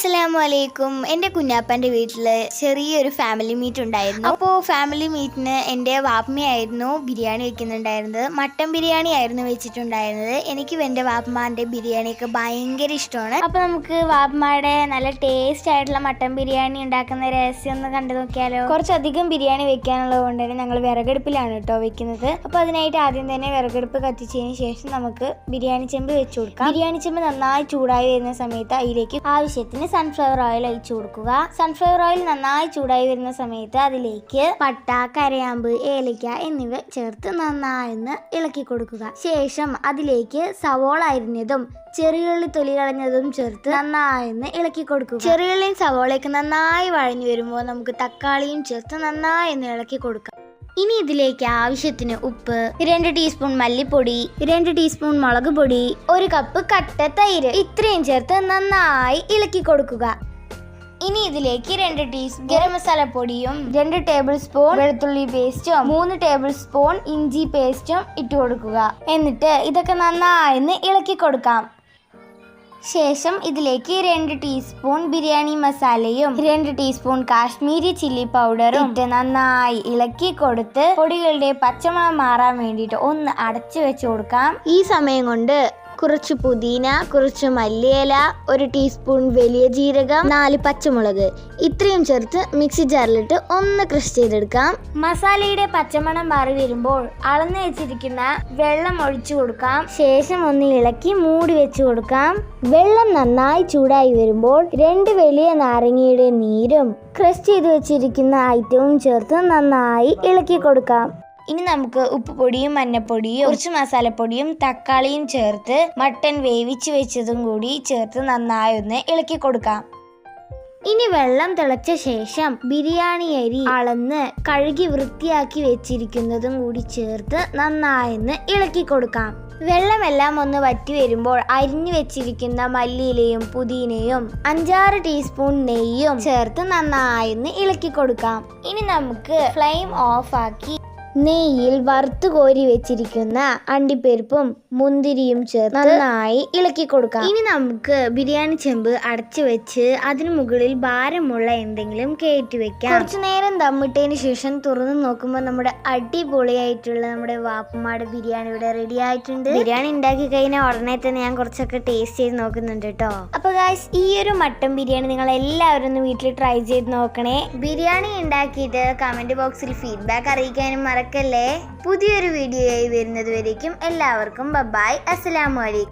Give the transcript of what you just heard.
അസ്സലാമു അലൈക്കും എന്റെ കുഞ്ഞാപ്പന്റെ വീട്ടിൽ ചെറിയൊരു ഫാമിലി മീറ്റ് ഉണ്ടായിരുന്നു. അപ്പോൾ ഫാമിലി മീറ്റിന് എന്റെ വാപ്പമ്മയായിരുന്നു ബിരിയാണി വെക്കുന്നുണ്ടായിരുന്നത്. മട്ടൻ ബിരിയാണി ആയിരുന്നു വെച്ചിട്ടുണ്ടായിരുന്നത്. എനിക്ക് എന്റെ വാപ്പമാന്റെ ബിരിയാണിയൊക്കെ ഭയങ്കര ഇഷ്ടമാണ്. അപ്പോൾ നമുക്ക് വാപ്പമാരുടെ നല്ല ടേസ്റ്റ് ആയിട്ടുള്ള മട്ടൻ ബിരിയാണി ഉണ്ടാക്കുന്ന രഹസ്യം ഒന്ന് കണ്ടു നോക്കിയാലോ? കുറച്ചധികം ബിരിയാണി വെക്കാനുള്ളത് കൊണ്ട് തന്നെ ഞങ്ങൾ വിറകടുപ്പിലാണ് കേട്ടോ വെക്കുന്നത്. അപ്പോൾ അതിനായിട്ട് ആദ്യം തന്നെ വിറകടുപ്പ് കത്തിച്ചതിന് ശേഷം നമുക്ക് ബിരിയാണി ചെമ്പ് വെച്ചു കൊടുക്കാം. ബിരിയാണി ചെമ്പ് നന്നായി ചൂടായി വരുന്ന സമയത്ത് അതിലേക്ക് ആവശ്യത്തിന് സൺഫ്ലവർ ഓയിൽ ഒഴിച്ചു കൊടുക്കുക. സൺഫ്ലവർ ഓയിൽ നന്നായി ചൂടായി വരുന്ന സമയത്ത് അതിലേക്ക് പട്ട കരയാമ്പ് ഏലയ്ക്ക എന്നിവ ചേർത്ത് നന്നായി ഇളക്കി കൊടുക്കുക. ശേഷം അതിലേക്ക് സവോള അരിഞ്ഞതും ചെറിയുള്ളി തൊലി കളഞ്ഞതും ചേർത്ത് നന്നായി ഇളക്കി കൊടുക്കുക. ചെറിയുള്ളിയും സവോളയൊക്കെ നന്നായി വഴഞ്ഞു വരുമ്പോൾ നമുക്ക് തക്കാളിയും ചേർത്ത് നന്നായി ഇളക്കി കൊടുക്കാം. ഇനി ഇതിലേക്ക് ആവശ്യത്തിന് ഉപ്പ് രണ്ട് ടീസ്പൂൺ മല്ലിപ്പൊടി രണ്ട് ടീസ്പൂൺ മുളക് പൊടി ഒരു കപ്പ് കട്ട തൈര്. ഇത്രയും ചേർത്ത് നന്നായി ഇളക്കി കൊടുക്കുക. ഇനി ഇതിലേക്ക് രണ്ട് ടീസ്പൂൺ ഗരം മസാല പൊടിയും രണ്ട് ടേബിൾ സ്പൂൺ വെളുത്തുള്ളി പേസ്റ്റും മൂന്ന് ടേബിൾ സ്പൂൺ ഇഞ്ചി പേസ്റ്റും ഇട്ട് കൊടുക്കുക. എന്നിട്ട് ഇതൊക്കെ നന്നായി ഇളക്കി കൊടുക്കാം. ശേഷം ഇതിലേക്ക് രണ്ട് ടീസ്പൂൺ ബിരിയാണി മസാലയും രണ്ട് ടീസ്പൂൺ കാശ്മീരി ചില്ലി പൗഡറും ഇട്ട് നന്നായി ഇളക്കി കൊടുത്ത് പൊടികളുടെ പച്ചമണം മാറാൻ വേണ്ടിയിട്ട് ഒന്ന് അടച്ചു വെച്ച് കൊടുക്കാം. ഈ സമയം കൊണ്ട് കുറച്ച് പുതിന കുറച്ച് മല്ലിയില ഒരു ടീസ്പൂൺ വലിയ ജീരകം നാല് പച്ചമുളക്. ഇത്രയും ചേർത്ത് മിക്സി ജാറിലിട്ട് ഒന്ന് ക്രഷ് ചെയ്തെടുക്കാം. മസാലയുടെ പച്ചമണം മാറി വരുമ്പോൾ അളന്ന് വെച്ചിരിക്കുന്ന വെള്ളം ഒഴിച്ചു കൊടുക്കാം. ശേഷം ഒന്ന് ഇളക്കി മൂടി വെച്ച് കൊടുക്കാം. വെള്ളം നന്നായി ചൂടായി വരുമ്പോൾ രണ്ട് വലിയ നാരങ്ങയുടെ നീരും ക്രഷ് ചെയ്ത് വെച്ചിരിക്കുന്ന ഐറ്റവും ചേർത്ത് നന്നായി ഇളക്കി കൊടുക്കാം. ഇനി നമുക്ക് ഉപ്പുപൊടിയും മഞ്ഞപ്പൊടിയും കുറച്ച് മസാലപ്പൊടിയും തക്കാളിയും ചേർത്ത് മട്ടൻ വേവിച്ച് വെച്ചതും കൂടി ചേർത്ത് നന്നായി ഒന്ന് ഇളക്കി കൊടുക്കാം. ഇനി വെള്ളം തിളച്ച ശേഷം ബിരിയാണി അരി അളന്ന് കഴുകി വൃത്തിയാക്കി വെച്ചിരിക്കുന്നതും കൂടി ചേർത്ത് നന്നായെന്ന് ഇളക്കി കൊടുക്കാം. വെള്ളമെല്ലാം ഒന്ന് വറ്റി വരുമ്പോൾ അരിഞ്ഞു വെച്ചിരിക്കുന്ന മല്ലിയിലയും പുതിനയും അഞ്ചാറ് ടീസ്പൂൺ നെയ്യും ചേർത്ത് നന്നായെന്ന് ഇളക്കി കൊടുക്കാം. ഇനി നമുക്ക് ഫ്ലെയിം ഓഫ് ആക്കി നെയ്യിൽ വറുത്തു കോരി വെച്ചിരിക്കുന്ന അണ്ടിപ്പരിപ്പും മുന്തിരിയും ചേർത്ത് നന്നായി ഇളക്കി കൊടുക്കാം. ഇനി നമുക്ക് ബിരിയാണി ചെമ്പ് അടച്ചു വെച്ച് അതിന് മുകളിൽ ഭാരമുള്ള എന്തെങ്കിലും കയറ്റി വെക്കാം. കുറച്ചു നേരം ദമ്മിട്ടതിന് ശേഷം തുറന്നു നോക്കുമ്പോൾ നമ്മുടെ അടിപൊളിയായിട്ടുള്ള നമ്മുടെ വാപ്പമാട് ബിരിയാണി ഇവിടെ റെഡി ആയിട്ടുണ്ട്. ബിരിയാണി ഉണ്ടാക്കി കഴിഞ്ഞാൽ ഉടനെ തന്നെ ഞാൻ കുറച്ചൊക്കെ ടേസ്റ്റ് ചെയ്ത് നോക്കുന്നുണ്ട് കേട്ടോ. അപ്പൊ ഗായ്സ് ഈ ഒരു മട്ടൻ ബിരിയാണി നിങ്ങൾ എല്ലാവരും ഒന്ന് വീട്ടിൽ ട്രൈ ചെയ്ത് നോക്കണേ. ബിരിയാണി ഉണ്ടാക്കിയിട്ട് കമന്റ് ബോക്സിൽ ഫീഡ്ബാക്ക് അറിയിക്കാനും മറക്കല്ലേ? പുതിയൊരു വീഡിയോയായി വരുന്നത് വരേക്കും എല്ലാവർക്കും ബബായ്. അസ്സലാമു അലൈക്കും.